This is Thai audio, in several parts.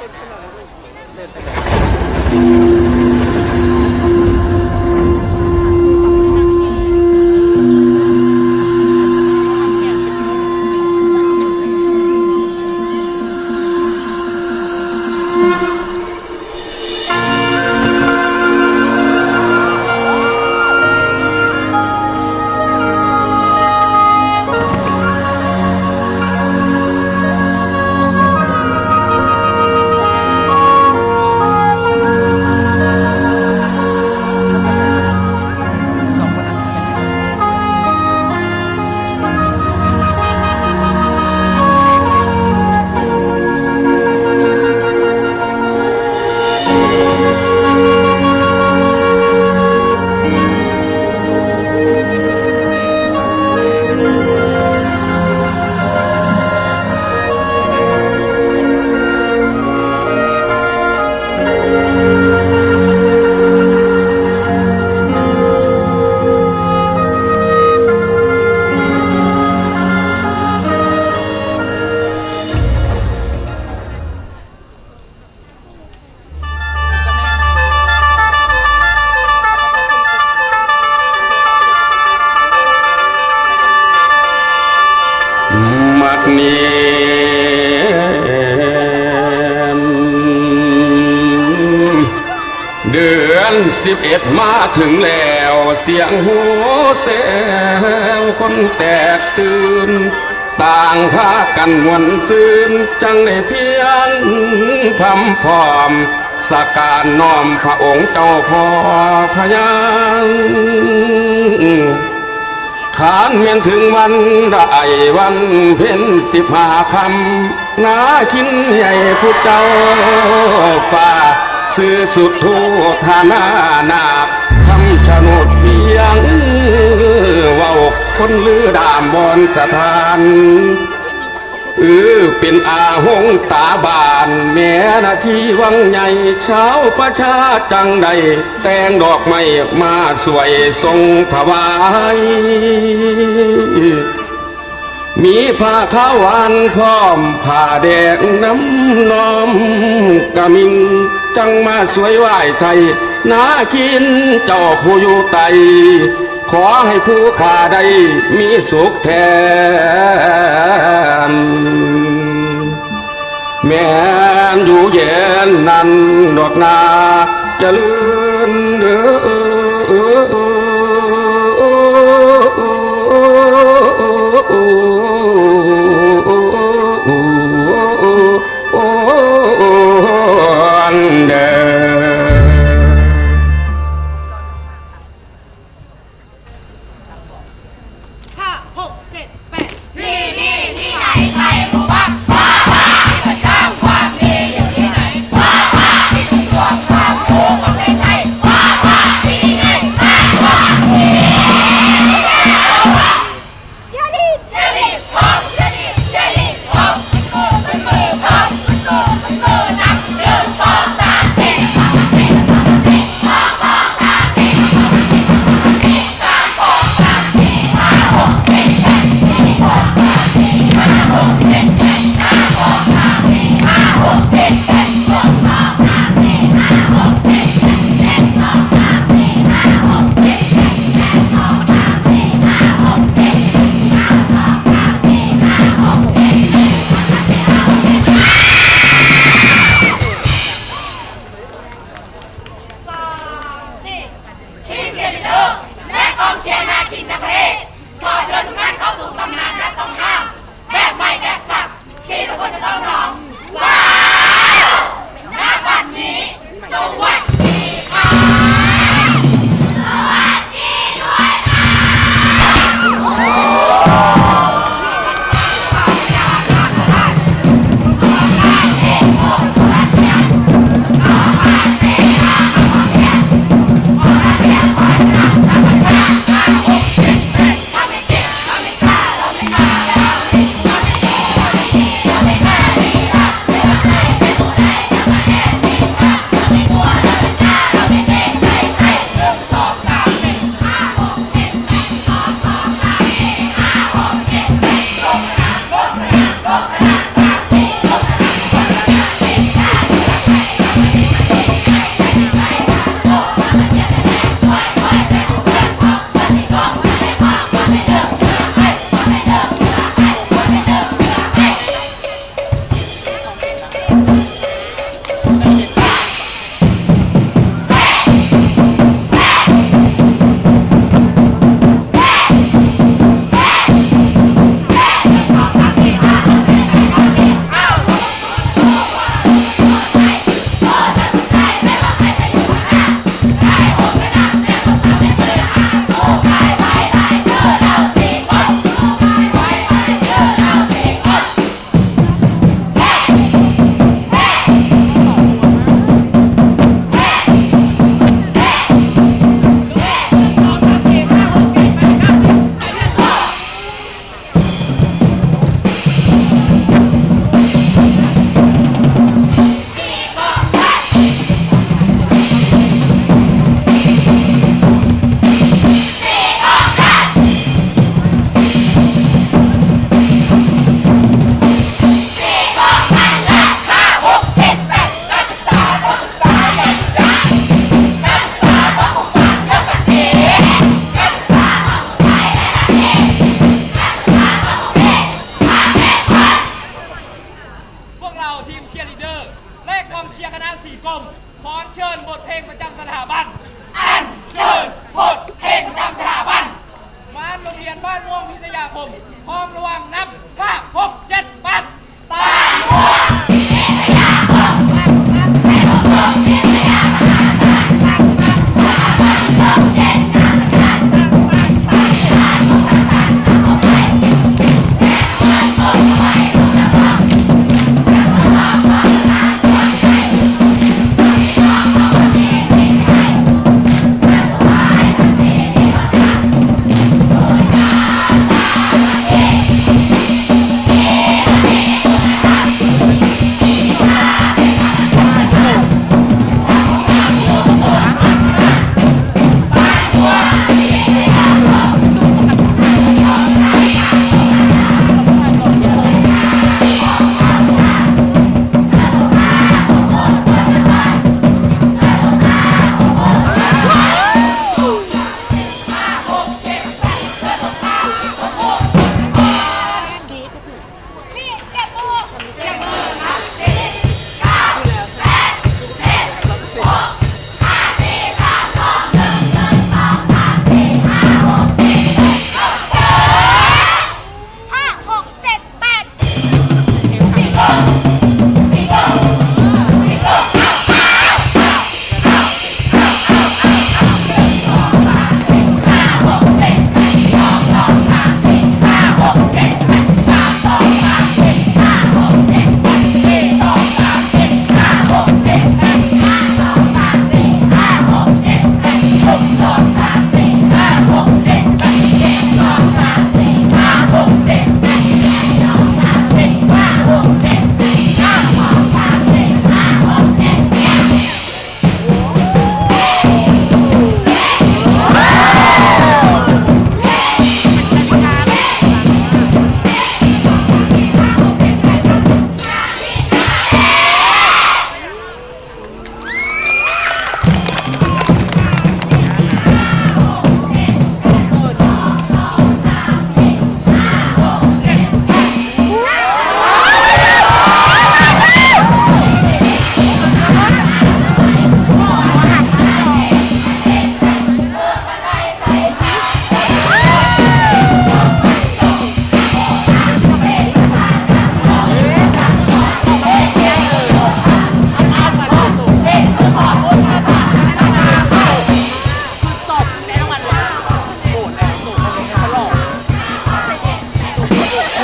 มั สิบเอ็ดมาถึงแล้ว เสียงหัวเซวคนแตกตื่น ต่างพากันหวนซืนจังได้เพียนพำพร้อมสักการน้อมพระองค์เจ้าพ่อพญาขานเมียนถึงวันได้วันเพ็ญสิบห้าคำนาคินใหญ่ผู้เจ้าฝ่า ซื้อสุดทูทานานาบคำชะโนดเพียงเว้าคนลือดามบอนสถานเออเป็นอาหงตาบาน แม่นาที่วังใหญ่เช้าวประชาจังใด แต่งดอกไม้มาสวยทรงถวาย มีผ้าขาววานพร้อมผ้าแดงน้ำนอมกะมิน จังมาสวยไหวไทยนากินเจ้าผู้อยู่ไต ขอให้ผู้ขาได้มีสุขแทนแม่นอยู่เย็นนั้นดอกนาเจะลืนเดือ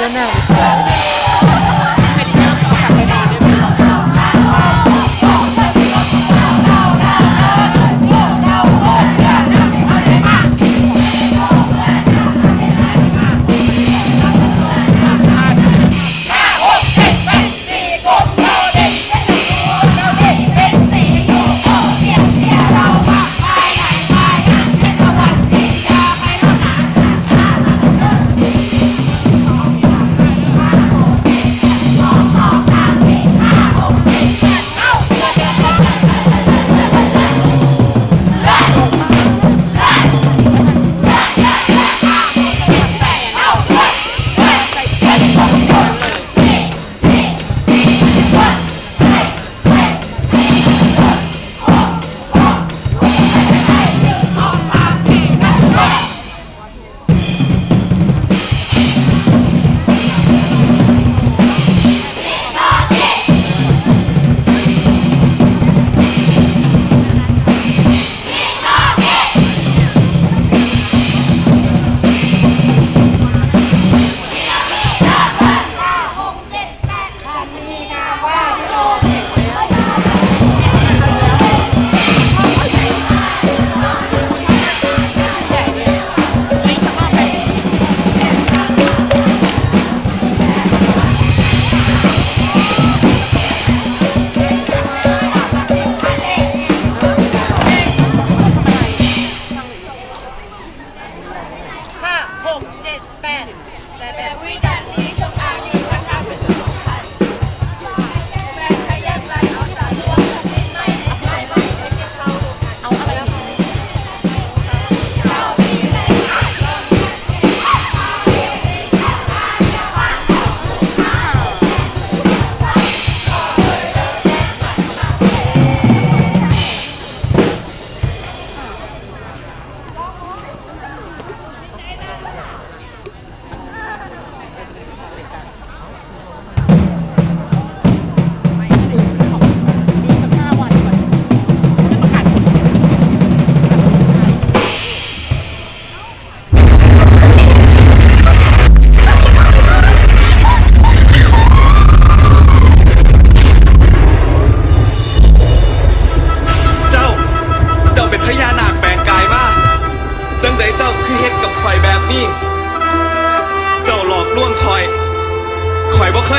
Leonel.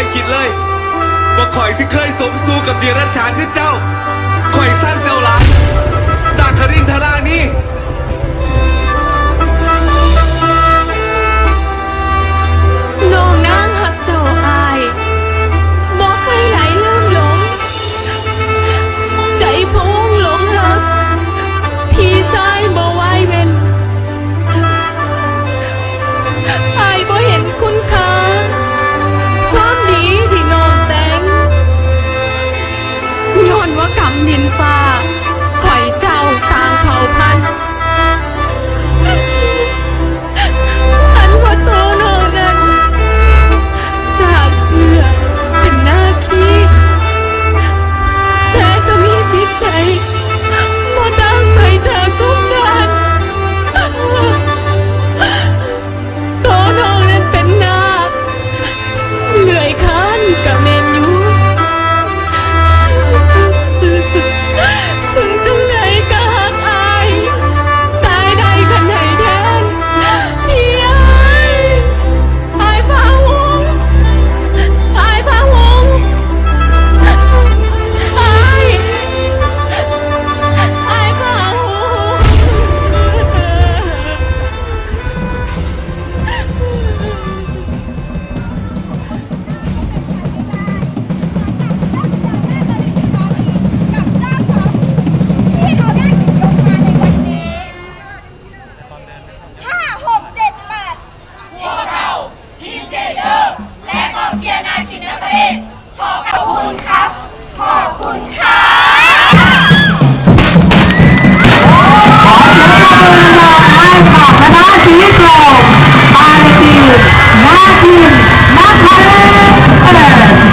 ยคิดเลย ว่าข่อยสิเคยสมสู้กับเดรัจฉานคือเจ้า ข่อยสร้างเจ้าหล भारती भारती